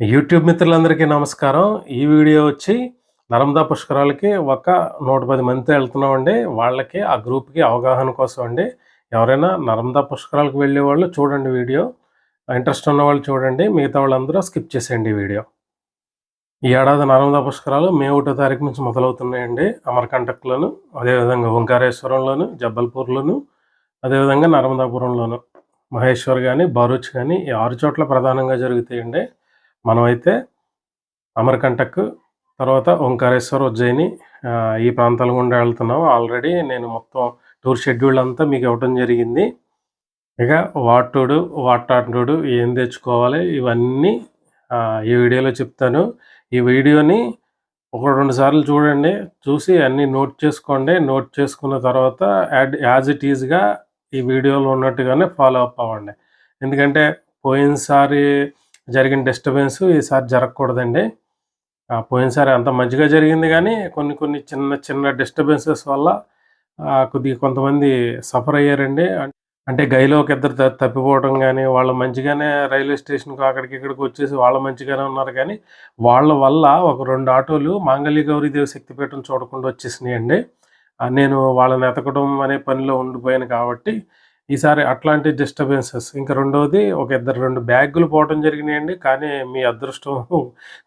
YouTube మిత్రులందరికీ నమస్కారం. ఈ వీడియో వచ్చి నర్మదా పుష్కరాలకి ఒక నూట పది మందితో వెళ్తున్నామండి. వాళ్ళకి ఆ గ్రూప్కి అవగాహన కోసం అండి. ఎవరైనా నర్మదా పుష్కరాలకు వెళ్ళే వాళ్ళు చూడండి వీడియో. ఇంట్రెస్ట్ ఉన్న వాళ్ళు చూడండి. మిగతా వాళ్ళందరూ స్కిప్ చేసేయండి వీడియో. ఈ ఏడాది నర్మదా పుష్కరాలు మే ఒకటో తారీఖు నుంచి మొదలవుతున్నాయండి. అమర్కంటక్లోను అదేవిధంగా ఓంకారేశ్వరంలోను జబ్బల్పూర్లోను అదేవిధంగా నర్మదాపురంలోను. మహేశ్వర్ కానీ భరూచ్ కానీ ఈ ఆరు చోట్ల ప్రధానంగా జరుగుతాయండి. మనమైతే అమర్కంటక్ తర్వాత ఓంకారేశ్వర్ ఉజ్జయిని ఈ ప్రాంతాల గుండా వెళ్తున్నాం ఆల్రెడీ నేను మొత్తం టూర్ షెడ్యూల్ అంతా మీకు ఇవ్వటం జరిగింది. ఇక వాటుడు వాటాటుడు ఏం తెచ్చుకోవాలి ఇవన్నీ ఈ వీడియోలో చెప్తాను. ఈ వీడియోని ఒక రెండు సార్లు చూడండి చూసి అన్నీ నోట్ చేసుకోండి. నోట్ చేసుకున్న తర్వాత యాడ్ యాజ్ ఇట్ ఈజ్గా ఈ వీడియోలో ఉన్నట్టుగానే ఫాలో అప్ అవ్వండి. ఎందుకంటే పోయినసారి జరిగిన డిస్టర్బెన్స్ ఈసారి జరగకూడదండి. పోయినసారి అంత మంచిగా జరిగింది కానీ కొన్ని కొన్ని చిన్న చిన్న డిస్టర్బెన్సెస్ వల్ల కొద్దిగా కొంతమంది సఫర్ అయ్యారండి. అంటే గైలో ఒక ఇద్దరు తప్పిపోవడం కానీ వాళ్ళు మంచిగానే రైల్వే స్టేషన్కి అక్కడికి ఇక్కడికి వచ్చేసి వాళ్ళు మంచిగానే ఉన్నారు కానీ వాళ్ళ వల్ల ఒక రెండు ఆటోలు మాంగళ్య గౌరీదేవి శక్తిపీఠం చూడకుండా వచ్చేసినాయండి. నేను వాళ్ళని ఎతకడం అనే పనిలో ఉండిపోయాను కాబట్టి ఈసారి అట్లాంటి డిస్టర్బెన్సెస్ ఇంకా రెండవది ఒక ఇద్దరు రెండు బ్యాగులు పోవడం జరిగినాయండి. కానీ మీ అదృష్టం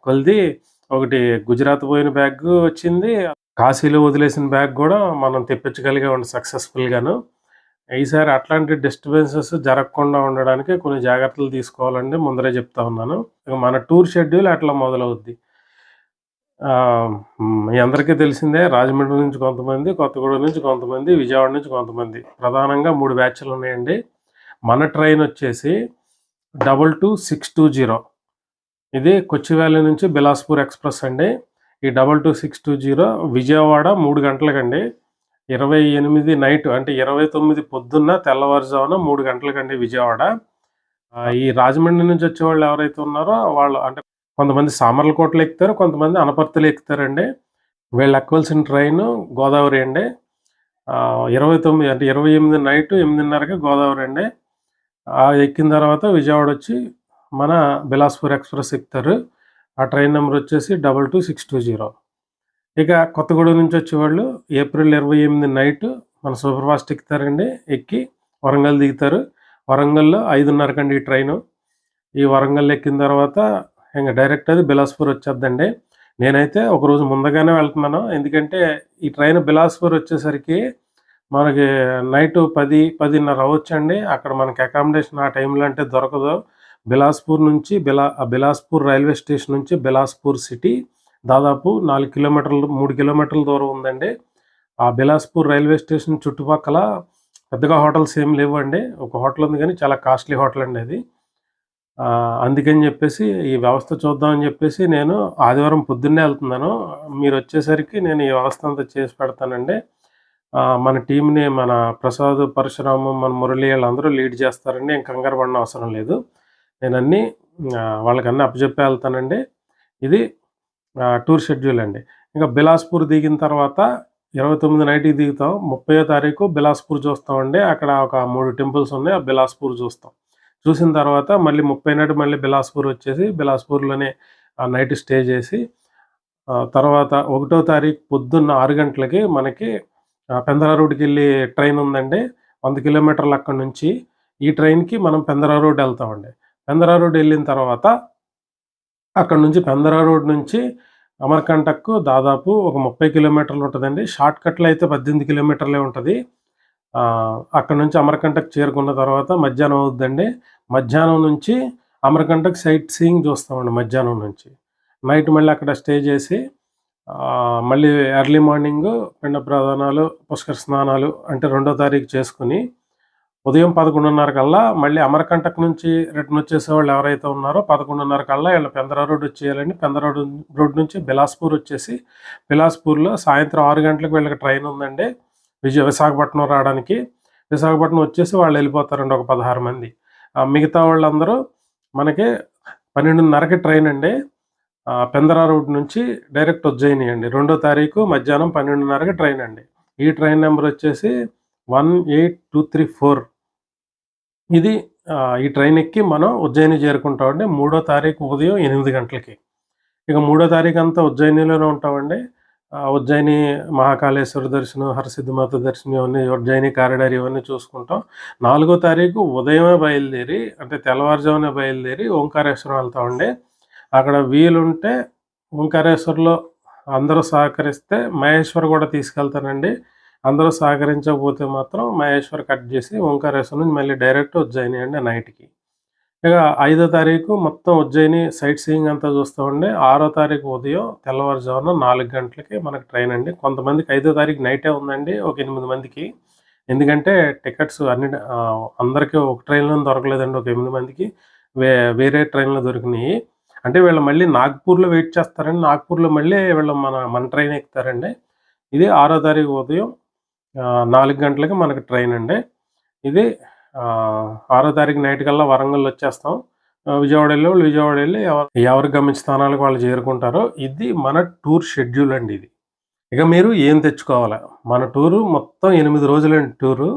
కొలిది ఒకటి గుజరాత్ పోయిన బ్యాగ్ వచ్చింది. కాశీలో వదిలేసిన బ్యాగ్ కూడా మనం తెప్పించగలిగామండి సక్సెస్ఫుల్గాను ఈసారి అట్లాంటి డిస్టర్బెన్సెస్ జరగకుండా ఉండడానికి కొన్ని జాగ్రత్తలు తీసుకోవాలండి. ముందరే చెప్తా ఉన్నాను. మన టూర్ షెడ్యూల్ అట్లా మొదలవుద్ది. మీ అందరికీ తెలిసిందే రాజమండ్రి నుంచి కొంతమంది కొత్తగూడెం నుంచి కొంతమంది విజయవాడ నుంచి కొంతమంది. ప్రధానంగా మూడు బ్యాచ్లు ఉన్నాయండి. మన ట్రైన్ వచ్చేసి double two six two zero. ఇది కొచ్చివేలి నుంచి బిలాస్పూర్ ఎక్స్ప్రెస్ అండి. ఈ double two six two zero Vijayawada మూడు గంటలకండి. ఇరవై ఎనిమిది నైట్ అంటే ఇరవై తొమ్మిది పొద్దున్న తెల్లవారుజామున మూడు గంటలకండి విజయవాడ. ఈ రాజమండ్రి నుంచి వచ్చే వాళ్ళు ఎవరైతే ఉన్నారో వాళ్ళు అంటే కొంతమంది సామర్లకోటలు ఎక్కుతారు కొంతమంది అనపర్తిలో ఎక్కుతారండి. వీళ్ళు ఎక్కవలసిన ట్రైన్ గోదావరి అండి. ఇరవై తొమ్మిది అంటే ఇరవై ఎనిమిది నైట్ ఎనిమిదిన్నరకి గోదావరి అండి. ఆ ఎక్కిన తర్వాత విజయవాడ వచ్చి మన బిలాస్పూర్ ఎక్స్ప్రెస్ ఎక్కుతారు. ఆ ట్రైన్ నెంబర్ వచ్చేసి double two six two zero. ఇక కొత్తగూడెం నుంచి వచ్చేవాళ్ళు ఏప్రిల్ ఇరవై ఎనిమిది నైట్ మన సూపర్ ఫాస్ట్ ఎక్కుతారండి. ఎక్కి వరంగల్ దిగుతారు. వరంగల్లో ఐదున్నరకండి ఈ ట్రైను. ఈ వరంగల్ ఎక్కిన తర్వాత ఇంకా డైరెక్ట్ అది బిలాస్పూర్ వచ్చేద్దండి. నేనైతే ఒక రోజు ముందుగానే వెళ్తున్నాను. ఎందుకంటే ఈ ట్రైన్ బిలాస్పూర్ వచ్చేసరికి మనకి నైట్ పది పదిన్నర అవ్వచ్చండి. అక్కడ మనకి అకామిడేషన్ ఆ టైంలో అంటే దొరకదు. బిలాస్పూర్ నుంచి బిలా బిలాస్పూర్ రైల్వే స్టేషన్ నుంచి బిలాస్పూర్ సిటీ దాదాపు నాలుగు కిలోమీటర్లు మూడు కిలోమీటర్ల దూరం ఉందండి. ఆ బిలాస్పూర్ రైల్వే స్టేషన్ చుట్టుపక్కల పెద్దగా హోటల్స్ ఏం లేవండి. ఒక హోటల్ ఉంది కానీ చాలా కాస్ట్లీ హోటల్ అండి అది. అందుకని చెప్పేసి ఈ వ్యవస్థ చూద్దామని చెప్పేసి నేను ఆదివారం పొద్దున్నే వెళ్తున్నాను. మీరు వచ్చేసరికి నేను ఈ వ్యవస్థ అంతా చేసి పెడతానండి. మన టీంని మన ప్రసాద్ పరశురాము మన మురళి వాళ్ళందరూ లీడ్ చేస్తారండి. ఏం కంగారు పడిన అవసరం లేదు. నేను అన్నీ వాళ్ళకన్నీ అప్పచెప్పే వెళ్తానండి. ఇది టూర్ షెడ్యూల్ అండి. ఇంకా బిలాస్పూర్ దిగిన తర్వాత ఇరవై తొమ్మిది నైట్కి దిగుతాం. ముప్పయో తారీఖు బిలాస్పూర్ చూస్తామండి. అక్కడ ఒక మూడు టెంపుల్స్ ఉన్నాయి. ఆ బిలాస్పూర్ చూస్తాం. చూసిన తర్వాత మళ్ళీ ముప్పై నాటి మళ్ళీ బిలాస్పూర్ వచ్చేసి బిలాస్పూర్లోనే నైట్ స్టే చేసి తర్వాత ఒకటో తారీఖు పొద్దున్న ఆరు గంటలకి మనకి పెందరా రోడ్కి వెళ్ళి ట్రైన్ ఉందండి. వంద కిలోమీటర్లు అక్కడ నుంచి ఈ ట్రైన్కి మనం పెందరా రోడ్ వెళ్తామండి. పెందరా రోడ్ వెళ్ళిన తర్వాత అక్కడ నుంచి పెందరా రోడ్ నుంచి అమర్కంటక్కు దాదాపు ఒక ముప్పై కిలోమీటర్లు ఉంటుందండి. షార్ట్ కట్లో అయితే పద్దెనిమిది కిలోమీటర్లే ఉంటుంది. అక్కడ నుంచి అమరకంటక్ చేరుకున్న తర్వాత మధ్యాహ్నం అవుద్దండి. మధ్యాహ్నం నుంచి అమరకంటక్ సైట్ సీయింగ్ చూస్తామండి మధ్యాహ్నం నుంచి. నైట్ మళ్ళీ అక్కడ స్టే చేసి మళ్ళీ ఎర్లీ మార్నింగ్ పిండ ప్రధానాలు పుష్కర స్నానాలు అంటే రెండో తారీఖు చేసుకుని ఉదయం పదకొండున్నర కల్లా మళ్ళీ అమరకంటక్ నుంచి రిటర్న్ వచ్చేసే వాళ్ళు ఎవరైతే ఉన్నారో పదకొండున్నర కల్లా వీళ్ళు పెందరా రోడ్ వచ్చేయాలండి. పెందరా రోడ్ నుంచి బిలాస్పూర్ వచ్చేసి బిలాస్పూర్లో సాయంత్రం ఆరు గంటలకు వీళ్ళకి ట్రైన్ ఉందండి. విజయ విశాఖపట్నం రావడానికి విశాఖపట్నం వచ్చేసి వాళ్ళు వెళ్ళిపోతారండి ఒక పదహారు మంది. ఆ మిగతా వాళ్ళందరూ మనకి పన్నెండున్నరకి ట్రైన్ అండి. పెందరా రోడ్ నుంచి డైరెక్ట్ ఉజ్జయిని అండి. రెండో తారీఖు మధ్యాహ్నం పన్నెండున్నరకి ట్రైన్ అండి. ఈ ట్రైన్ నెంబర్ వచ్చేసి one eight two three four. ఇది ఈ ట్రైన్ ఎక్కి మనం ఉజ్జయిని చేరుకుంటామండి. మూడో తారీఖు ఉదయం ఎనిమిది గంటలకి. ఇక మూడో తారీఖు అంతా ఉజ్జయినిలోనే ఉంటామండి. ఉజ్జయిని మహాకాళేశ్వర దర్శనం హరసిద్ధమాత దర్శనం ఇవన్నీ ఉజ్జయిని కారిడార్ ఇవన్నీ చూసుకుంటాం. నాలుగో తారీఖు ఉదయమే బయలుదేరి అంటే తెల్లవారుజామునే బయలుదేరి ఓంకారేశ్వరం వెళ్తా ఉండే. అక్కడ వీలుంటే ఓంకారేశ్వర్లో అందరూ సహకరిస్తే మహేశ్వర్ కూడా తీసుకెళ్తానండి. అందరూ సహకరించకపోతే మాత్రం మహేశ్వర్ కట్ చేసి ఓంకారేశ్వరం నుంచి మళ్ళీ డైరెక్ట్ ఉజ్జయిని అండి నైట్కి. ఇక ఐదో తారీఖు మొత్తం ఉజ్జయిని సైట్ సీయింగ్ అంతా చూస్తామండి ఆరో తారీఖు ఉదయం తెల్లవారుజామున నాలుగు గంటలకి మనకు ట్రైన్ అండి. కొంతమందికి ఐదో తారీఖు నైటే ఉందండి ఒక ఎనిమిది మందికి. ఎందుకంటే టికెట్స్ అన్ని అందరికీ ఒక ట్రైన్లో దొరకలేదండి ఒక ఎనిమిది మందికి. వే వేరే ట్రైన్లో దొరికినాయి. అంటే వీళ్ళు మళ్ళీ నాగ్పూర్లో వెయిట్ చేస్తారండి. నాగ్పూర్లో మళ్ళీ వీళ్ళు మన మన ట్రైన్ ఎక్కుతారండి. ఇది ఆరో తారీఖు ఉదయం నాలుగు గంటలకి మనకి ట్రైన్ అండి. ఇది ఆరో తారీఖు నైట్ కల్లా వరంగల్ వచ్చేస్తాం. విజయవాడ వెళ్ళి వాళ్ళు విజయవాడ వెళ్ళి ఎవరు ఎవరు స్థానాలకు వాళ్ళు చేరుకుంటారో ఇది మన టూర్ షెడ్యూల్ అండి ఇది. ఇక మీరు ఏం తెచ్చుకోవాలి? మన టూరు మొత్తం ఎనిమిది రోజులండి టూరు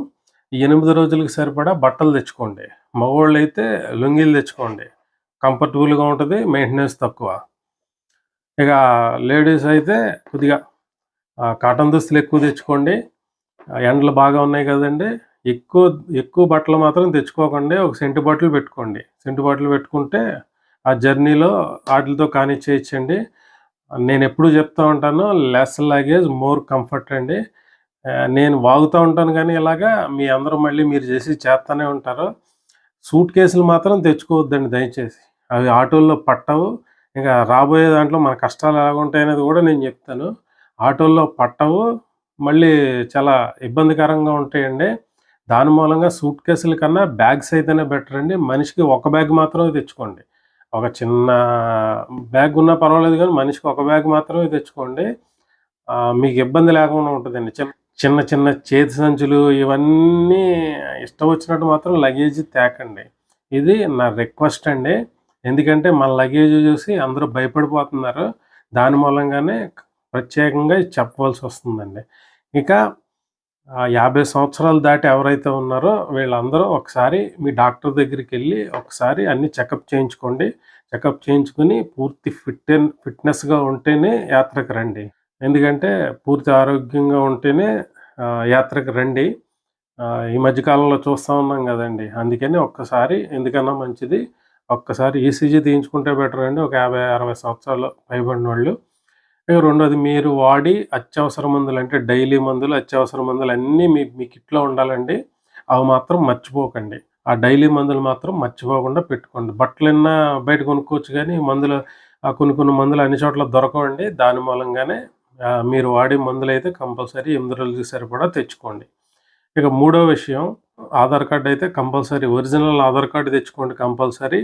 ఈ ఎనిమిది రోజులకు సరిపడా బట్టలు తెచ్చుకోండి. మగవాళ్ళు అయితే లుంగీలు తెచ్చుకోండి. కంఫర్టబుల్గా ఉంటుంది మెయింటెనెన్స్ తక్కువ. ఇక లేడీస్ అయితే కొద్దిగా కాటన్ దుస్తులు ఎక్కువ తెచ్చుకోండి. ఎండలు బాగా ఉన్నాయి కదండి. ఎక్కువ ఎక్కువ బట్టలు మాత్రం తెచ్చుకోకండి. ఒక సెంటు బాటిల్ పెట్టుకోండి. సెంటు బాటిల్ పెట్టుకుంటే ఆ జర్నీలో వాటితో కానిచ్చేయచ్చండి నేను ఎప్పుడు చెప్తా ఉంటాను లెస్ లగేజ్ మోర్ కంఫర్ట్ అండి. నేను వాగుతూ ఉంటాను కానీ ఇలాగా మీ అందరూ మళ్ళీ మీరు చేసి చేస్తూనే ఉంటారు. సూట్ కేసులు మాత్రం తెచ్చుకోవద్దండి దయచేసి. అవి ఆటోల్లో పట్టవు. ఇంకా రాబోయే దాంట్లో మన కష్టాలు ఎలా ఉంటాయి అనేది కూడా నేను చెప్తాను. ఆటోల్లో పట్టవు. మళ్ళీ చాలా ఇబ్బందికరంగా ఉంటాయండి. దాని మూలంగా సూట్ కేసుల కన్నా బ్యాగ్స్ అయితేనే బెటర్ అండి. మనిషికి ఒక బ్యాగ్ మాత్రమే తెచ్చుకోండి. ఒక చిన్న బ్యాగ్ ఉన్నా పర్వాలేదు కానీ మనిషికి ఒక బ్యాగ్ మాత్రమే తెచ్చుకోండి. మీకు ఇబ్బంది లేకుండా ఉంటుందండి. చిన్న చిన్న చిన్న చేతి సంచులు ఇవన్నీ ఇష్టం వచ్చినట్టు మాత్రం లగేజ్ తేకండి. ఇది నా రిక్వెస్ట్ అండి. ఎందుకంటే మన లగేజ్ చూసి అందరూ భయపడిపోతున్నారు. దాని మూలంగానే ప్రత్యేకంగా చెప్పవలసి వస్తుందండి. ఇక యాభై సంవత్సరాలు దాటి ఎవరైతే ఉన్నారో వీళ్ళందరూ ఒకసారి మీ డాక్టర్ దగ్గరికి వెళ్ళి ఒకసారి అన్ని చెకప్ చేయించుకోండి. చెకప్ చేయించుకుని పూర్తి ఫిట్ ఫిట్నెస్గా ఉంటేనే యాత్రకు రండి. ఎందుకంటే పూర్తి ఆరోగ్యంగా ఉంటేనే యాత్రకు రండి. ఈ మధ్యకాలంలో చూస్తూ ఉన్నాం కదండి. అందుకని ఒక్కసారి ఎందుకన్నా మంచిది ఒక్కసారి ఈసీజీ తీయించుకుంటే బెటర్ అండి. ఒక యాభై అరవై సంవత్సరాలు పైబడిన వాళ్ళు రెండోది మీరు వాడి అత్యవసర మందులు అంటే డైలీ మందులు అత్యవసర మందులు అన్నీ మీ మీ కిట్లో ఉండాలండి. అవి మాత్రం మర్చిపోకండి. ఆ డైలీ మందులు మాత్రం మర్చిపోకుండా పెట్టుకోండి. బట్టలన్నా బయట కొనుక్కోవచ్చు కానీ మందులు కొన్ని కొన్ని మందులు అన్ని చోట్ల దొరకవండి. దాని మూలంగానే మీరు వాడే మందులు అయితే కంపల్సరీ ఎనిమిది రోజులకి సరిపడా తెచ్చుకోండి. ఇక మూడో విషయం ఆధార్ కార్డు అయితే కంపల్సరీ ఒరిజినల్ ఆధార్ కార్డు తెచ్చుకోండి కంపల్సరీ.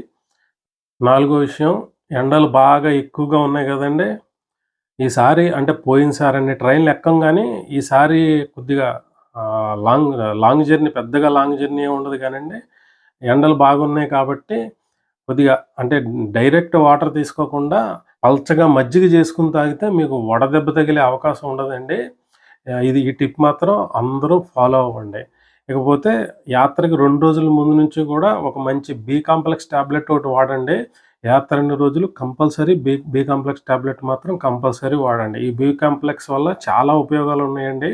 నాలుగో విషయం ఎండలు బాగా ఎక్కువగా ఉన్నాయి కదండి. ఈసారి అంటే పోయినసారి అన్ని ట్రైన్ లెక్కంగానే ఈసారి కొద్దిగా లాంగ్ లాంగ్ జర్నీ పెద్దగా లాంగ్ జర్నీ ఉండదు కానండి. ఎండలు బాగున్నాయి కాబట్టి కొద్దిగా అంటే డైరెక్ట్ వాటర్ తీసుకోకుండా పల్చగా మజ్జిగ చేసుకుని తాగితే మీకు వడదెబ్బ తగిలే అవకాశం ఉండదండి. ఇది ఈ టిప్ మాత్రం అందరూ ఫాలో అవ్వండి. ఇకపోతే యాత్రకి రెండు రోజుల ముందు నుంచి కూడా ఒక మంచి బీ కాంప్లెక్స్ టాబ్లెట్ ఒకటి వాడండి. యాత్ర రెండు రోజులు compulsory B B complex tablet మాత్రం కంపల్సరీ వాడండి. ఈ బీ కాంప్లెక్స్ వల్ల చాలా ఉపయోగాలు ఉన్నాయండి.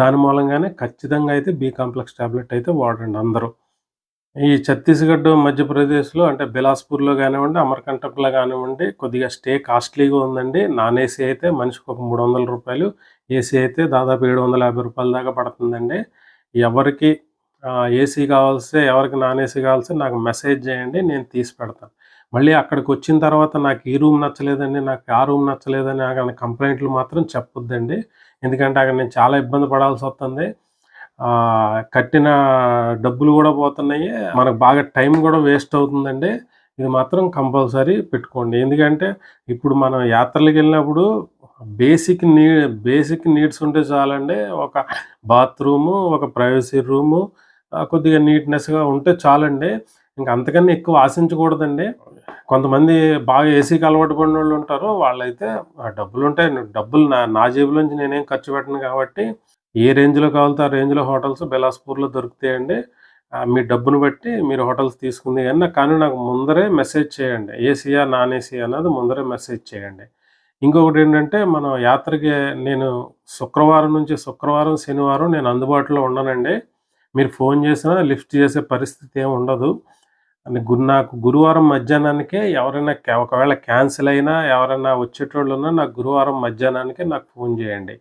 దాని మూలంగానే ఖచ్చితంగా అయితే బీ కాంప్లెక్స్ టాబ్లెట్ అయితే వాడండి అందరూ. ఈ ఛత్తీస్గఢ్ మధ్యప్రదేశ్లో అంటే బిలాస్పూర్లో కానివ్వండి అమర్కంటక్లో కానివ్వండి కొద్దిగా స్టే కాస్ట్లీగా ఉందండి. నాన్ ఏసీ అయితే మనిషికి ఒక మూడు వందల రూపాయలు ఏసీ అయితే దాదాపు ఏడు వందల యాభై రూపాయల దాకా పడుతుందండి. ఎవరికి ఏసీ కావాల్సి ఎవరికి నాన్ ఏసీ కావాల్సి నాకు మెసేజ్ చేయండి నేను తీసి పెడతాను. మళ్ళీ అక్కడికి వచ్చిన తర్వాత నాకు ఈ రూమ్ నచ్చలేదండి నాకు ఆ రూమ్ నచ్చలేదని అక్కడ కంప్లైంట్లు మాత్రం చెప్పొద్దండి. ఎందుకంటే అక్కడ నేను చాలా ఇబ్బంది పడాల్సి వస్తుంది. కట్టిన డబ్బులు కూడా పోతున్నాయి. మనకు బాగా టైం కూడా వేస్ట్ అవుతుందండి. ఇది మాత్రం కంపల్సరీ పెట్టుకోండి. ఎందుకంటే ఇప్పుడు మనం యాత్రలకు వెళ్ళినప్పుడు బేసిక్ నీ బేసిక్ నీడ్స్ ఉంటే చాలండి. ఒక బాత్రూము ఒక ప్రైవసీ రూము కొద్దిగా నీట్నెస్గా ఉంటే చాలండి. ఇంకా అంతకన్నా ఎక్కువ ఆశించకూడదండి కొంతమంది బాగా ఏసీకి అలవాటు పడిన వాళ్ళు ఉంటారు వాళ్ళైతే డబ్బులు ఉంటాయి డబ్బులు నా నా జేబులోంచి నేనేం ఖర్చు పెట్టను కాబట్టి ఏ రేంజ్లో కావాలితే ఆ రేంజ్లో హోటల్స్ బెలాస్పూర్లో దొరుకుతాయండి మీ డబ్బును బట్టి మీరు హోటల్స్ తీసుకుంది కానీ కానీ నాకు ముందరే మెసేజ్ చేయండి. ఏసీయా, నాన్ ఏసీ అన్నది ముందరే మెసేజ్ చేయండి. ఇంకొకటి ఏంటంటే మనం యాత్రకి నేను శుక్రవారం నుంచి శుక్రవారం, శనివారం నేను అందుబాటులో ఉండనండి. మీరు ఫోన్ చేసినా లిఫ్ట్ చేసే పరిస్థితి ఏమి ఉండదు. అని నాకు గురువారం మధ్యాహ్నానికే ఎవరైనా ఒకవేళ క్యాన్సిల్ అయినా ఎవరైనా వచ్చేటోళ్ళు ఉన్నా నాకు గురువారం మధ్యాహ్నానికే నాకు ఫోన్ చేయండి.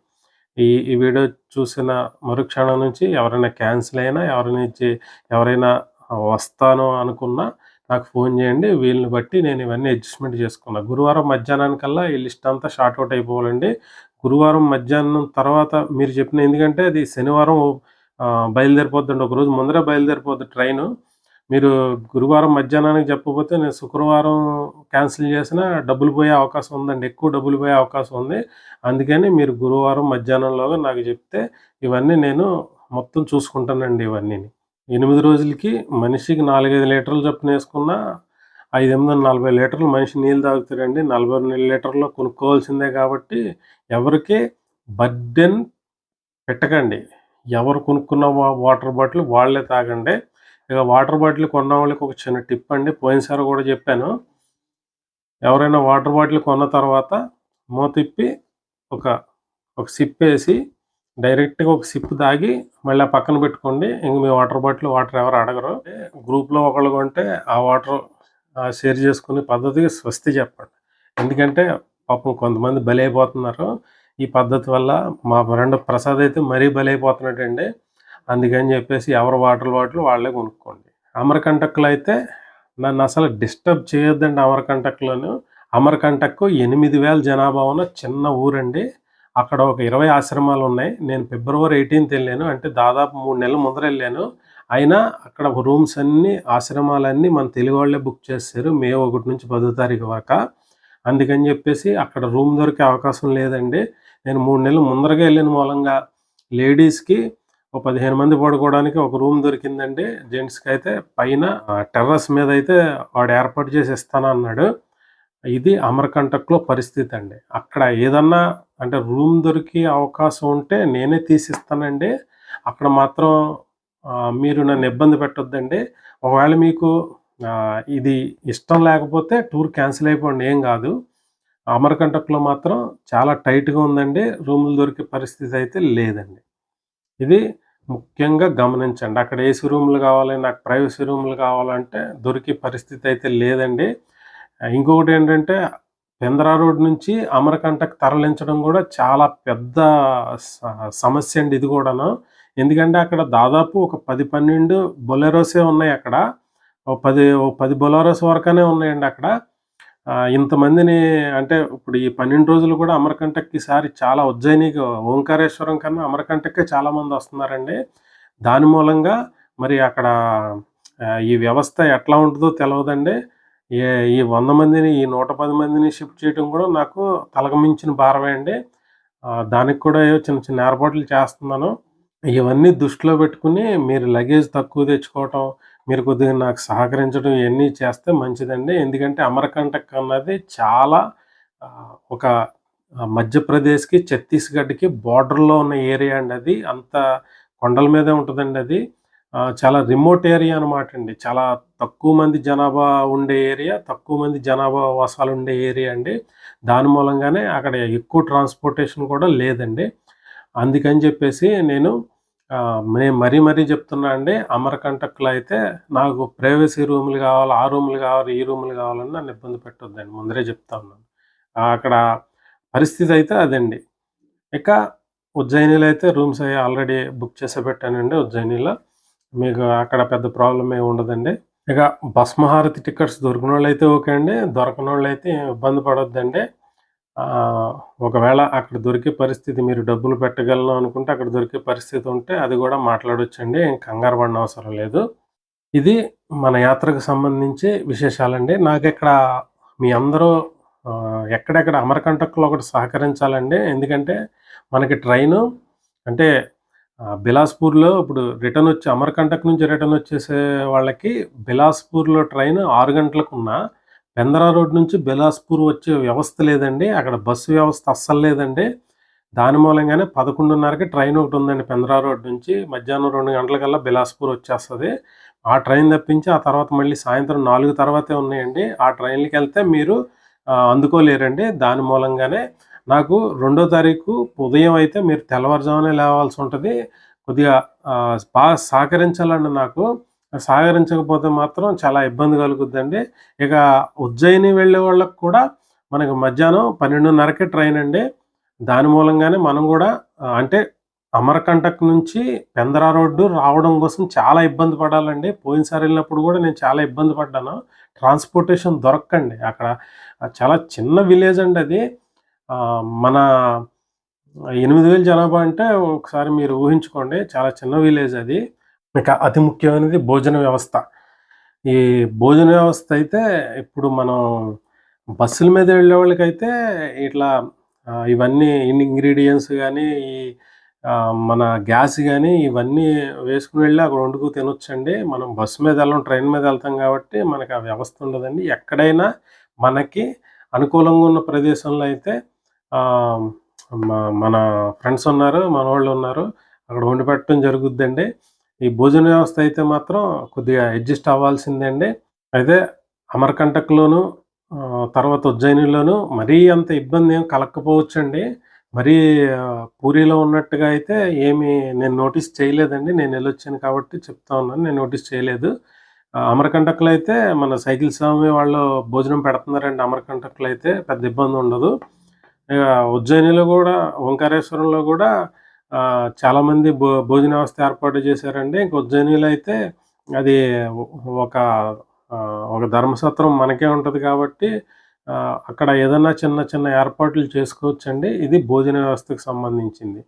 ఈ ఈ వీడియో చూసిన మరుక్షణం నుంచి ఎవరైనా క్యాన్సిల్ అయినా ఎవరైనా ఎవరైనా వస్తాను అనుకున్నా నాకు ఫోన్ చేయండి. వీళ్ళని బట్టి నేను ఇవన్నీ అడ్జస్ట్‌మెంట్ చేసుకున్నా. గురువారం మధ్యాహ్నానికల్లా ఈ లిస్ట్ అంతా షార్ట్ అవుట్ అయిపోవాలండి. గురువారం మధ్యాహ్నం తర్వాత మీరు చెప్పిన ఎందుకంటే అది శనివారం బయలుదేరిపోద్దండి. ఒకరోజు ముందరే బయలుదేరిపోద్ది ట్రైను. మీరు గురువారం మధ్యాహ్నానికి చెప్పకపోతే నేను శుక్రవారం క్యాన్సిల్ చేసినా డబ్బులు పోయే అవకాశం ఉందండి. ఎక్కువ డబ్బులు పోయే అవకాశం ఉంది. అందుకని మీరు గురువారం మధ్యాహ్నంలోగా నాకు చెప్తే ఇవన్నీ నేను మొత్తం చూసుకుంటానండి ఇవన్నీని. ఎనిమిది రోజులకి మనిషికి 4, 5 లీటర్లు చొప్పున ఏసుకున్నా 5, 8 40 లీటర్లు మనిషి నీళ్ళు తాకుతారండి నలభై రెండు లీటర్లు కొనుక్కోవాల్సిందే కాబట్టి ఎవరికి బర్డెన్ పెట్టకండి. ఎవరు కొనుక్కున్న వా వాటర్ బాటిల్ వాళ్ళే తాగండి. ఇక వాటర్ బాటిల్ కొన్న వాళ్ళకి ఒక చిన్న టిప్ అండి. పోయినసారి కూడా చెప్పాను. ఎవరైనా వాటర్ బాటిల్ కొన్న తర్వాత మూతిప్పి ఒక ఒక సిప్ వేసి డైరెక్ట్‌గా ఒక సిప్ తాగి మళ్ళీ ఆ పక్కన పెట్టుకోండి. ఇంక మీ వాటర్ బాటిల్ వాటర్ ఎవరు అడగరు. గ్రూప్‌లో ఒకళ్ళు కొంటే ఆ వాటర్ షేర్ చేసుకునే పద్ధతికి స్వస్తి చెప్పండి. ఎందుకంటే పాపం కొంతమంది బలైపోతున్నారు. ఈ పద్ధతి వల్ల మా ఫ్రెండ్ ప్రసాద్ అయితే మరీ బలైపోతున్నాడండి. అందుకని చెప్పేసి ఎవరు వాటర్ బాటిల్ వాళ్ళే కొనుక్కోండి. అమరకంటక్‌లో అయితే నన్ను అసలు డిస్టర్బ్ చేయొద్దండి అమరకంటక్‌లోను. అమరకంటక్ 8000 జనాభా ఉన్న చిన్న ఊరండి. అక్కడ ఒక ఇరవై ఆశ్రమాలు ఉన్నాయి నేను ఫిబ్రవరి ఎయిటీన్త్ వెళ్ళాను అంటే దాదాపు మూడు నెలల ముందరెళ్ళాను. అయినా అక్కడ రూమ్స్ అన్నీ ఆశ్రమాలన్నీ మన తెలుగు వాళ్ళే బుక్ చేస్తారు మే ఒకటి నుంచి పదో తారీఖు వరకు అందుకని చెప్పేసి అక్కడ రూమ్ దొరికే అవకాశం లేదండి. నేను మూడు నెలలు ముందరగా వెళ్ళిన మూలంగా లేడీస్‌కి ఒక పదిహేను మంది పడుకోవడానికి ఒక రూమ్ దొరికిందండి. అయితే పైన టెర్రస్ మీద అయితే వాడు ఏర్పాటు చేసి ఇస్తానన్నాడు. ఇది అమరకంటక్‌లో పరిస్థితి అండి. అక్కడ ఏదన్నా అంటే రూమ్ దొరికే అవకాశం ఉంటే నేనే తీసిస్తానండి. అక్కడ మాత్రం మీరు నన్ను ఇబ్బంది పెట్టొద్దండి. ఒకవేళ మీకు ఇది ఇష్టం లేకపోతే టూర్ క్యాన్సిల్ అయిపోండి ఏం కాదు. అమరకంటక్‌లో మాత్రం చాలా టైట్‌గా ఉందండి. రూములు దొరికే పరిస్థితి అయితే లేదండి. ఇది ముఖ్యంగా గమనించండి. అక్కడ ఏసీ రూములు కావాలి, నాకు ప్రైవసీ రూములు కావాలంటే దొరికే పరిస్థితి అయితే లేదండి. ఇంకొకటి ఏంటంటే పెందరా రోడ్ నుంచి అమరకంటకు తరలించడం కూడా చాలా పెద్ద స సమస్య అండి ఇది కూడాను. ఎందుకంటే అక్కడ దాదాపు ఒక 10, 12 బొలెరోసే ఉన్నాయి అక్కడ. ఓ పది ఓ పది బొలెరోస్ వరకనే ఉన్నాయండి అక్కడ. ఇంతమందిని అంటే ఇప్పుడు ఈ 12 రోజులు కూడా అమరకంటక్ ఈసారి చాలా ఉజ్జయినికి ఓంకారేశ్వరం కన్నా అమరకంటక్కే చాలామంది వస్తున్నారండి. దాని మూలంగా మరి అక్కడ ఈ వ్యవస్థ ఎట్లా ఉంటుందో తెలియదండి ఈ ఈ 100 మందిని, ఈ 110 మందిని షిఫ్ట్ చేయడం కూడా నాకు తలగమించిన భారమే అండి. దానికి కూడా ఏవో చిన్న చిన్న ఏర్పాట్లు చేస్తున్నాను. ఇవన్నీ దృష్టిలో పెట్టుకుని మీరు లగేజ్ తక్కువ తెచ్చుకోవటం, మీరు కొద్దిగా నాకు సహకరించడం ఇవన్నీ చేస్తే మంచిదండి. ఎందుకంటే అమరకంటక్ అన్నది చాలా ఒక మధ్యప్రదేశ్‌కి, ఛత్తీస్‌గఢ్‌కి బార్డర్లో ఉన్న ఏరియా అండి అది. అంత కొండల మీదే ఉంటుందండి అది. చాలా రిమోట్ ఏరియా అనమాటండి. చాలా తక్కువ మంది జనాభా ఉండే ఏరియా, తక్కువ మంది జనాభా వాసాలుండే ఏరియా అండి. దాని మూలంగానే అక్కడ ఎక్కువ ట్రాన్స్‌పోర్టేషన్ కూడా లేదండి. అందుకని చెప్పేసి నేను నేను మరీ మరీ చెప్తున్నా అండి. అమరకంటక్‌లో అయితే నాకు ప్రైవసీ రూములు కావాలి, ఆ రూములు కావాలి, ఈ రూములు కావాలని నన్ను ఇబ్బంది పెట్టొద్దండి. ముందరే చెప్తా ఉన్నాను. అక్కడ పరిస్థితి అయితే అదండి. ఇక ఉజ్జయినిలో అయితే రూమ్స్ అవి ఆల్రెడీ బుక్ చేసి పెట్టానండి ఉజ్జయినిలో. మీకు అక్కడ పెద్ద ప్రాబ్లమ్ ఏమి ఉండదండి. ఇక భస్మహారతి టికెట్స్ దొరికినోళ్ళైతే ఓకే అండి. దొరకనోళ్ళైతే ఇబ్బంది పడొద్దండి. ఒకవేళ అక్కడ దొరికే పరిస్థితి మీరు డబ్బులు పెట్టగలను అనుకుంటే అక్కడ దొరికే పరిస్థితి ఉంటే అది కూడా మాట్లాడొచ్చండి. కంగారు కంగారు పడనవసరం లేదు. ఇది మన యాత్రకు సంబంధించి విశేషాలండి. నాకు ఇక్కడ మీ అందరూ ఎక్కడెక్కడ అమరకంటక్‌లో ఒకటి సహకరించాలండి. ఎందుకంటే మనకి ట్రైను అంటే బిలాస్‌పూర్‌లో ఇప్పుడు రిటర్న్ వచ్చి అమరకంటక్ నుంచి రిటర్న్ వచ్చేసే వాళ్ళకి బిలాస్‌పూర్‌లో ట్రైన్ 6 గంటలకున్నా, పెందరా రోడ్ నుంచి బిలాస్‌పూర్ వచ్చే వ్యవస్థ లేదండి. అక్కడ బస్సు వ్యవస్థ అస్సలు లేదండి. దాని మూలంగానే పదకొండున్నరకి ట్రైన్ ఒకటి ఉందండి పెందరా రోడ్ నుంచి. మధ్యాహ్నం రెండు గంటలకల్లా బిలాస్పూర్ వచ్చేస్తుంది. ఆ ట్రైన్ తప్పించి ఆ తర్వాత మళ్ళీ సాయంత్రం నాలుగు తర్వాతే ఉన్నాయండి. ఆ ట్రైన్లకి వెళ్తే మీరు అందుకోలేరండి. దాని మూలంగానే నాకు రెండో తారీఖు ఉదయం అయితే మీరు తెల్లవారుజామునే లేవాల్సి ఉంటుంది. కొద్దిగా బాగా సహకరించాలండి నాకు. సహకరించకపోతే మాత్రం చాలా ఇబ్బంది కలుగుద్దండి. ఇక ఉజ్జయిని వెళ్ళే వాళ్ళకు కూడా మనకు మధ్యాహ్నం పన్నెండున్నరకే ట్రైన్ అండి. దాని మూలంగానే మనం కూడా అంటే అమరకంటక్ నుంచి పెందరా రోడ్డు రావడం కోసం చాలా ఇబ్బంది పడాలండి. పోయినసారి వెళ్ళినప్పుడు కూడా నేను చాలా ఇబ్బంది పడ్డాను. ట్రాన్స్పోర్టేషన్ దొరకండి అక్కడ. చాలా చిన్న విలేజ్ అండి అది. మన ఎనిమిది వేల జనాభా అంటే ఒకసారి మీరు ఊహించుకోండి చాలా చిన్న విలేజ్ అది. ఇక అతి ముఖ్యమైనది భోజన వ్యవస్థ. ఈ భోజన వ్యవస్థ అయితే ఇప్పుడు మనం బస్సుల మీద వెళ్ళే వాళ్ళకైతే ఇట్లా ఇవన్నీ ఇంగ్రీడియంట్స్ కానీ ఈ మన గ్యాస్ కానీ ఇవన్నీ వేసుకుని వెళ్ళి అక్కడ వండుకు తినొచ్చండి. మనం బస్సు మీద వెళ్ళం ట్రైన్ మీద వెళ్తాం కాబట్టి మనకి ఆ వ్యవస్థ ఉండదండి. ఎక్కడైనా మనకి అనుకూలంగా ఉన్న ప్రదేశంలో అయితే మన ఫ్రెండ్స్ ఉన్నారు మన వాళ్ళు ఉన్నారు అక్కడ వండి పెట్టడం జరుగుద్దండి. ఈ భోజన వ్యవస్థ అయితే మాత్రం కొద్దిగా అడ్జస్ట్ అవ్వాల్సిందే అయితే అమర్కంటక్లోను తర్వాత ఉజ్జయినిలోను మరీ అంత ఇబ్బంది ఏం కలక్కపోవచ్చండి. మరీ పూరిలో ఉన్నట్టుగా అయితే ఏమి నేను నోటీస్ చేయలేదండి. నేను వెళ్ళొచ్చాను కాబట్టి చెప్తా ఉన్నాను. నేను నోటీస్ చేయలేదు. అమరకంటకులు అయితే మన సైకిల్ స్వామి వాళ్ళు భోజనం పెడుతున్నారండి. అమరకంటకులు అయితే పెద్ద ఇబ్బంది ఉండదు. ఇక ఉజ్జయినిలో కూడా ఓంకారేశ్వరంలో కూడా చాలామంది భో భోజన వ్యవస్థ ఏర్పాటు చేశారండి. ఇంక ఉజ్జయినిలో అయితే అది ఒక ఒక ధర్మసత్రం మనకే ఉంటుంది కాబట్టి అక్కడ ఏదైనా చిన్న చిన్న ఏర్పాట్లు చేసుకోవచ్చండి. ఇది భోజన వ్యవస్థకు సంబంధించింది.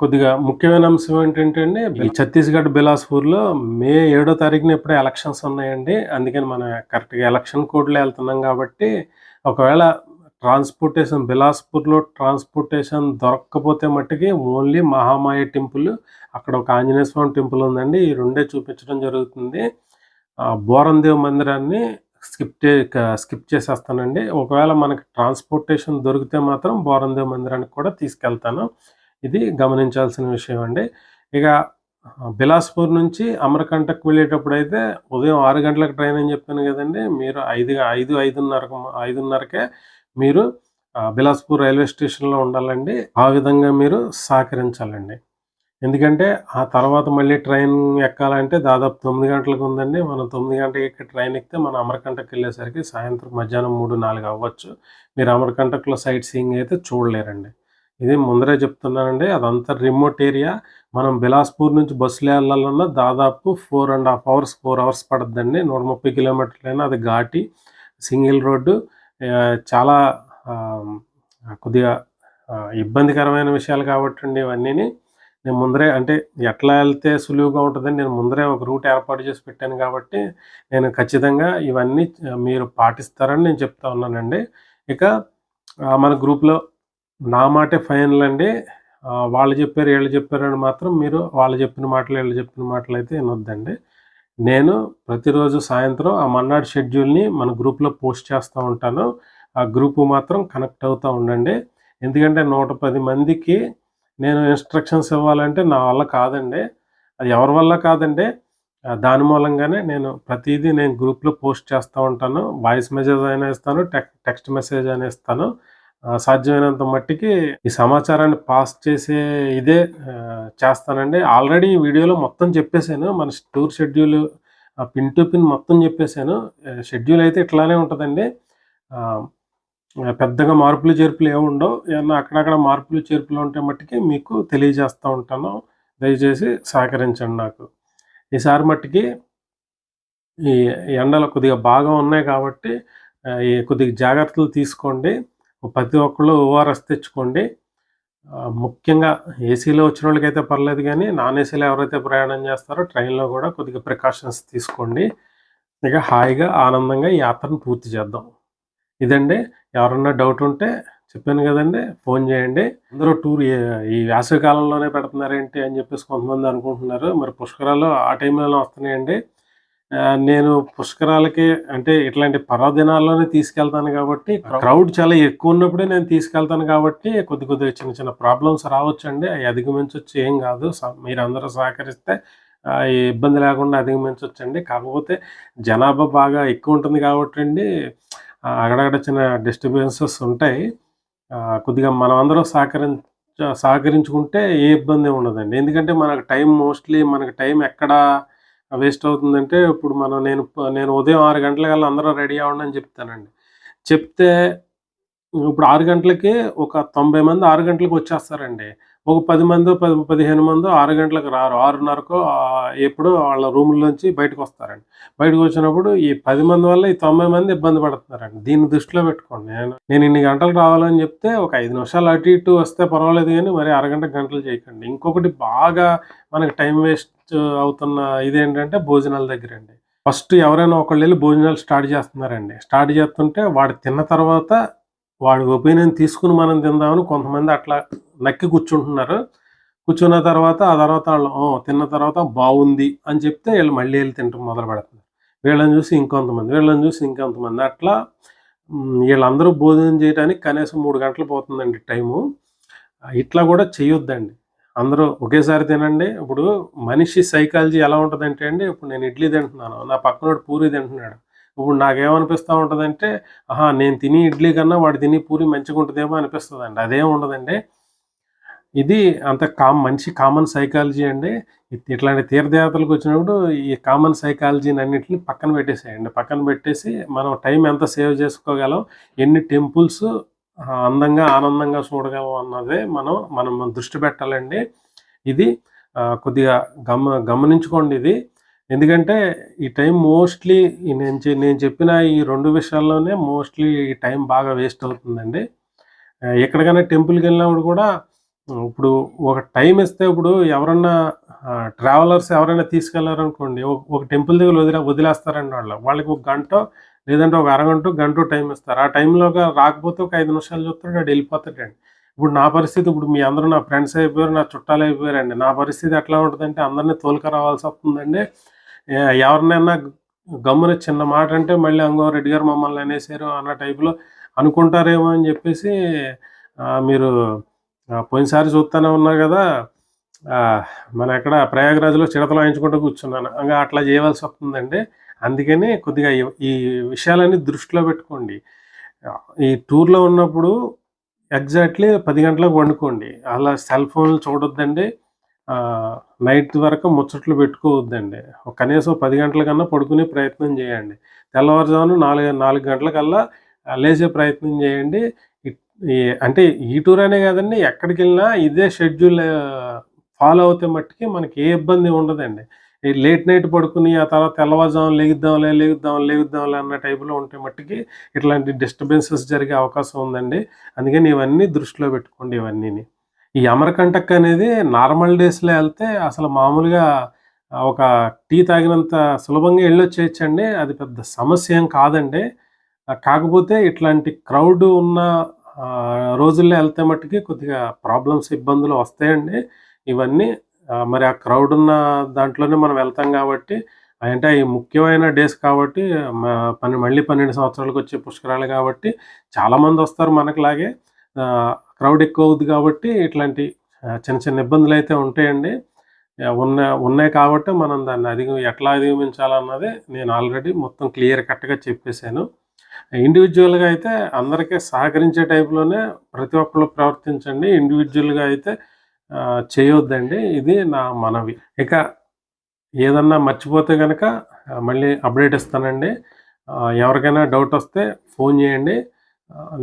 కొద్దిగా ముఖ్యమైన అంశం ఏంటంటే అండి ఛత్తీస్గఢ్ బిలాస్పూర్లో మే ఏడో తారీఖున ఇప్పుడే ఎలక్షన్స్ ఉన్నాయండి. అందుకని మనం కరెక్ట్గా ఎలక్షన్ కోడ్లో వెళ్తున్నాం కాబట్టి ఒకవేళ ట్రాన్స్పోర్టేషన్ బిలాస్పూర్లో ట్రాన్స్పోర్టేషన్ దొరక్కపోతే మట్టుకి ఓన్లీ మహామాయ టెంపుల్. అక్కడ ఒక ఆంజనేయ స్వామి టెంపుల్ ఉందండి. ఈ రెండే చూపించడం జరుగుతుంది. బోరందేవ్ మందిరాన్ని స్కిప్ చే స్కిప్ చేసేస్తానండి. ఒకవేళ మనకి ట్రాన్స్పోర్టేషన్ దొరికితే మాత్రం బోరందేవ్ మందిరానికి కూడా తీసుకెళ్తాను. ఇది గమనించాల్సిన విషయం అండి. ఇక బిలాస్పూర్ నుంచి అమరకంటకు వెళ్ళేటప్పుడు అయితే ఉదయం ఆరు గంటలకు ట్రైన్ అని చెప్పాను కదండి. మీరు ఐదు ఐదు ఐదున్నరకు ఐదున్నరకే మీరు బిలాస్పూర్ రైల్వే స్టేషన్లో ఉండాలండి. ఆ విధంగా మీరు సహకరించాలండి. ఎందుకంటే ఆ తర్వాత మళ్ళీ ట్రైన్ ఎక్కాలంటే దాదాపు తొమ్మిది గంటలకు ఉందండి. మనం తొమ్మిది గంటలకు ఎక్కి ట్రైన్ ఎక్కితే మనం అమరకంటకు వెళ్ళేసరికి సాయంత్రం మధ్యాహ్నం మూడు నాలుగు అవ్వచ్చు. మీరు అమరకంటకులో సైట్ సీయింగ్ అయితే చూడలేరండి. ఇది ముందరే చెప్తున్నానండి. అదంతా రిమోట్ ఏరియా. మనం బిలాస్పూర్ నుంచి బస్సులో వెళ్ళాలన్నా దాదాపు four and half hours four hours పడుతుందండి నూట ముప్పై కిలోమీటర్లైనా అది ఘాటి సింగిల్ రోడ్డు. చాలా కొద్దిగా ఇబ్బందికరమైన విషయాలు కాబట్టి అండి ఇవన్నీని నేను ముందరే అంటే ఎట్లా వెళ్తే సులువుగా ఉంటుందని నేను ముందరే ఒక రూట్ ఏర్పాటు చేసి పెట్టాను కాబట్టి నేను ఖచ్చితంగా ఇవన్నీ మీరు పాటిస్తారని నేను చెప్తా ఉన్నానండి. ఇక మన గ్రూప్లో నా మాటే ఫైనల్ అండి. వాళ్ళు చెప్పారు వీళ్ళు చెప్పారని మాత్రం మీరు వాళ్ళు చెప్పిన మాటలు వీళ్ళు చెప్పిన మాటలు అయితే వినొద్దండి. నేను ప్రతిరోజు సాయంత్రం ఆ మన్నాడు షెడ్యూల్ని మన గ్రూప్లో పోస్ట్ చేస్తూ ఉంటాను. ఆ గ్రూప్ మాత్రం కనెక్ట్ అవుతూ ఉండండి. ఎందుకంటే నూట పది మందికి నేను ఇన్స్ట్రక్షన్స్ ఇవ్వాలంటే నా వల్ల కాదండి. అది ఎవరి వల్ల కాదండి? దాని మూలంగానే నేను ప్రతిదీ నేను గ్రూప్లో పోస్ట్ చేస్తూ ఉంటాను. వాయిస్ మెసేజ్ అయినా ఇస్తాను టెక్ టెక్స్ట్ మెసేజ్ అయినా ఇస్తాను. సాధ్యమైనంత మట్టికి ఈ సమాచారాన్ని పాస్ చేసే ఇదే చేస్తానండి. ఆల్రెడీ ఈ వీడియోలో మొత్తం చెప్పేశాను. మన tour schedule pin to pin మొత్తం చెప్పేశాను. షెడ్యూల్ అయితే ఇట్లానే ఉంటుందండి. పెద్దగా మార్పులు చేర్పులు ఏమి ఉండవు. ఏమన్నా అక్కడక్కడ మార్పులు చేర్పులు ఉంటే మట్టుకి మీకు తెలియజేస్తూ ఉంటాను. దయచేసి సహకరించండి నాకు. ఈసారి మట్టుకి ఈ ఎండలు కొద్దిగా బాగా ఉన్నాయి కాబట్టి ఈ కొద్దిగా జాగ్రత్తలు తీసుకోండి. ప్రతి ఒక్కళ్ళు ఓఆర్ఎస్ తెచ్చుకోండి. ముఖ్యంగా ఏసీలో వచ్చిన వాళ్ళకైతే పర్లేదు కానీ నాన్ ఏసీలో ఎవరైతే ప్రయాణం చేస్తారో ట్రైన్లో కూడా కొద్దిగా ప్రికాషన్స్ తీసుకోండి. ఇక హాయిగా ఆనందంగా ఈ యాత్రను పూర్తి చేద్దాం. ఇదండి. ఎవరన్నా డౌట్ ఉంటే చెప్పాను కదండి. ఫోన్ చేయండి. అందరూ టూర్ ఈ వేసవి కాలంలోనే పెడుతున్నారేంటి అని చెప్పేసి కొంతమంది అనుకుంటున్నారు. మరి పుష్కరాలు ఆ టైంలోనే వస్తున్నాయండి. నేను పుష్కరాలకి అంటే ఇట్లాంటి పర్వదినాల్లోనే తీసుకెళ్తాను కాబట్టి క్రౌడ్ చాలా ఎక్కువ ఉన్నప్పుడే నేను తీసుకెళ్తాను కాబట్టి కొద్ది కొద్దిగా చిన్న చిన్న ప్రాబ్లమ్స్ రావచ్చండి. అవి అధిగమించవచ్చు ఏం కాదు. స- మీరు అందరూ సహకరిస్తే ఇబ్బంది లేకుండా అధిగమించవచ్చండి కాకపోతే జనాభా బాగా ఎక్కువ ఉంటుంది కాబట్టి అండి అక్కడక్కడ చిన్న డిస్టర్బెన్సెస్ ఉంటాయి. కొద్దిగా మనం అందరం సహకరించ సహకరించుకుంటే ఏ ఇబ్బంది ఉండదండి. ఎందుకంటే మనకు టైం మోస్ట్లీ మనకు టైం ఎక్కడ వేస్ట్ అవుతుందంటే ఇప్పుడు మనం నేను నేను ఉదయం ఆరు గంటలకల్లా అందరూ రెడీ అవ్వండి అని చెప్తానండి. చెప్తే ఇప్పుడు ఆరు గంటలకి ఒక తొంభై మంది ఆరు గంటలకు వచ్చేస్తారండి. ఒక పది మంది పది పదిహేను మంది ఆరు గంటలకు రారు. ఆరున్నరకు ఎప్పుడు వాళ్ళ రూముల్లోంచి బయటకు వస్తారండి. బయటకు వచ్చినప్పుడు ఈ పది మంది వల్ల ఈ తొంభై మంది ఇబ్బంది పడుతున్నారండి. దీన్ని దృష్టిలో పెట్టుకోండి. నేను నేను ఇన్ని గంటలు రావాలని చెప్తే ఒక ఐదు నిమిషాలు అటు ఇటు వస్తే పర్వాలేదు కానీ మరి అరగంట గంటలు చేయకండి. ఇంకొకటి బాగా మనకి టైం వేస్ట్ అవుతున్న ఇదేంటంటే భోజనాల దగ్గర అండి ఫస్ట్ ఎవరైనా ఒకళ్ళు వెళ్ళి భోజనాలు స్టార్ట్ చేస్తున్నారండి. స్టార్ట్ చేస్తుంటే వాడు తిన్న తర్వాత వాడి ఒపీనియన్ తీసుకుని మనం తిందామని కొంతమంది అట్లా నక్కి కూర్చుంటున్నారు. కూర్చున్న తర్వాత ఆ తర్వాత వాళ్ళు తిన్న తర్వాత బాగుంది అని చెప్తే వీళ్ళు మళ్ళీ వెళ్ళి తింటాం మొదలు పెడుతున్నారు. వీళ్ళని చూసి ఇంకొంతమంది వీళ్ళని చూసి ఇంకొంతమంది అట్లా వీళ్ళందరూ భోజనం చేయడానికి కనీసం మూడు గంటలు పోతుందండి టైము. ఇట్లా కూడా చేయొద్దండి. అందరూ ఒకేసారి తినండి. ఇప్పుడు మనిషి సైకాలజీ ఎలా ఉంటుందంటే అండి ఇప్పుడు నేను ఇడ్లీ తింటున్నాను నా పక్కనోడు పూరి తింటున్నాడు. ఇప్పుడు నాకేమనిపిస్తూ ఉంటుందంటే ఆహా నేను తిని ఇడ్లీ కన్నా వాడు తిని పూరి మంచిగా ఉంటుందేమో అనిపిస్తుంది అండి అదేం ఉండదండి. ఇది అంత కామ్ మంచి కామన్ సైకాలజీ అండి. ఇట్లాంటి తీర్థయాత్రలకు వచ్చినప్పుడు ఈ కామన్ సైకాలజీని అన్నింటిని పక్కన పెట్టేసేయండి. పక్కన పెట్టేసి మనం టైం ఎంత సేవ్ చేసుకోగలం ఎన్ని టెంపుల్స్ అందంగా ఆనందంగా చూడగలం అన్నదే మనం మనం దృష్టి పెట్టాలండి. ఇది కొద్దిగా గమ గమనించుకోండి ఇది. ఎందుకంటే ఈ టైం మోస్ట్లీ నేను చె- నేను చెప్పిన ఈ రెండు విషయాల్లోనే మోస్ట్లీ ఈ టైం బాగా వేస్ట్ అవుతుందండి. ఎక్కడికైనా టెంపుల్కి వెళ్ళినప్పుడు కూడా ఇప్పుడు ఒక టైం ఇస్తే ఇప్పుడు ఎవరన్నా ట్రావెలర్స్ ఎవరైనా తీసుకెళ్ళారనుకోండి ఒక టెంపుల్ దగ్గర వదిలే వదిలేస్తారండి వాళ్ళు. వాళ్ళకి ఒక గంట లేదంటే ఒక అరగంట గంట టైం ఇస్తారు. ఆ టైంలోగా రాకపోతే ఒక ఐదు నిమిషాలు చూస్తాడు అది వెళ్ళిపోతాడండి ఇప్పుడు నా పరిస్థితి ఇప్పుడు మీ అందరూ నా ఫ్రెండ్స్ అయిపోయారు నా చుట్టాలు అయిపోయారండి. నా పరిస్థితి ఎట్లా ఉంటుందంటే అందరినీ తోలుక రావాల్సి వస్తుందండి. ఎవరినైనా గమ్మున చిన్న మాట అంటే మళ్ళీ అంగోరెడ్డి గారు మమ్మల్ని అనేసారు అన్న టైపులో అనుకుంటారేమో అని చెప్పేసి మీరు పోయినసారి చూస్తూనే ఉన్నారు కదా. మన ఎక్కడ ప్రయాగరాజ్లో చిడతలు వాయించుకుంటూ కూర్చున్నాను. ఇంకా అట్లా చేయవలసి వస్తుందండి. అందుకని కొద్దిగా ఈ- విషయాలన్నీ దృష్టిలో పెట్టుకోండి. ఈ టూర్లో ఉన్నప్పుడు ఎగ్జాక్ట్లీ పది గంటలకు వండుకోండి. అలా సెల్ ఫోన్లు చూడొద్దండి. నైట్ వరకు ముచ్చట్లు పెట్టుకోవద్దండి. కనీసం పది గంటల కన్నా పడుకునే ప్రయత్నం చేయండి. తెల్లవారుజామున నాలుగు నాలుగు గంటలకల్లా లేచే ప్రయత్నం చేయండి. అంటే ఈ టూర్ అనే కాదండి ఎక్కడికి వెళ్ళినా ఇదే షెడ్యూల్ ఫాలో అవుతే మట్టుకి మనకి ఏ ఇబ్బంది ఉండదండి. లేట్ నైట్ పడుకుని ఆ తర్వాత తెల్లవారుజాము లేగుద్దాంలే లేగుద్దాం లేగుద్దాంలే అన్న టైపులో ఉంటే మట్టుకి ఇట్లాంటి డిస్టర్బెన్సెస్ జరిగే అవకాశం ఉందండి. అందుకని ఇవన్నీ దృష్టిలో పెట్టుకోండి ఇవన్నీని. ఈ అమరకంటక్ అనేది నార్మల్ డేస్లో వెళ్తే అసలు మామూలుగా ఒక టీ తాగినంత సులభంగా వెళ్ళొచ్చేయచ్చండి. అది పెద్ద సమస్య ఏం కాదండి. కాకపోతే ఇట్లాంటి క్రౌడ్ ఉన్న రోజుల్లో వెళ్తే మట్టుకి కొద్దిగా ప్రాబ్లమ్స్ ఇబ్బందులు వస్తాయండి. ఇవన్నీ మరి ఆ క్రౌడ్ ఉన్న దాంట్లోనే మనం వెళ్తాం కాబట్టి అంటే ఈ ముఖ్యమైన డేస్ కాబట్టి పని మళ్ళీ పన్నెండు సంవత్సరాలకు వచ్చే పుష్కరాలు కాబట్టి చాలామంది వస్తారు మనకులాగే. క్రౌడ్ ఎక్కువ అవుద్ది కాబట్టి ఇట్లాంటి చిన్న చిన్న ఇబ్బందులు అయితే ఉంటాయండి. ఉన్న ఉన్నాయి కాబట్టి మనం దాన్ని అధిగ ఎట్లా అధిగమించాలన్నది నేను ఆల్రెడీ మొత్తం క్లియర్ కట్గా చెప్పేశాను. ఇండివిజువల్గా అయితే అందరికీ సహకరించే టైప్లోనే ప్రతి ఒక్కరు ప్రవర్తించండి. ఇండివిజువల్గా అయితే చేయొద్దండి. ఇది నా మనవి. ఇక ఏదన్నా మర్చిపోతే కనుక మళ్ళీ అప్డేట్ ఇస్తానండి. ఎవరికైనా డౌట్ వస్తే ఫోన్ చేయండి.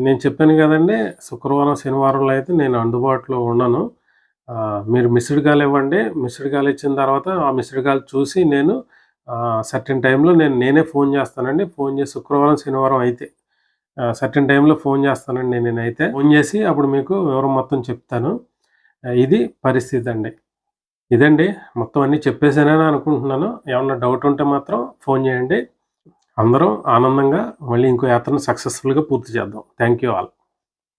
నేను చెప్పాను కదండి శుక్రవారం శనివారంలో అయితే నేను అందుబాటులో ఉండను. మీరు మిస్డ్ కాల్ ఇవ్వండి. మిస్డ్ కాల్ ఇచ్చిన తర్వాత ఆ మిస్డ్ కాల్ చూసి నేను సర్టెన్ టైంలో నేను నేనే ఫోన్ చేస్తానండి. ఫోన్ చేసి శుక్రవారం శనివారం అయితే సర్టెన్ టైంలో ఫోన్ చేస్తానండి నేనైతే. ఫోన్ చేసి అప్పుడు మీకు వివరం మొత్తం చెప్తాను. ఇది పరిస్థితి అండి. ఇదండి. మొత్తం అన్నీ చెప్పేసానని అనుకుంటున్నాను. ఏమన్నా డౌట్ ఉంటే మాత్రం ఫోన్ చేయండి. అందరం ఆనందంగా మళ్ళీ ఇంకో యాత్రను సక్సెస్ఫుల్గా పూర్తి చేద్దాం. Thank you all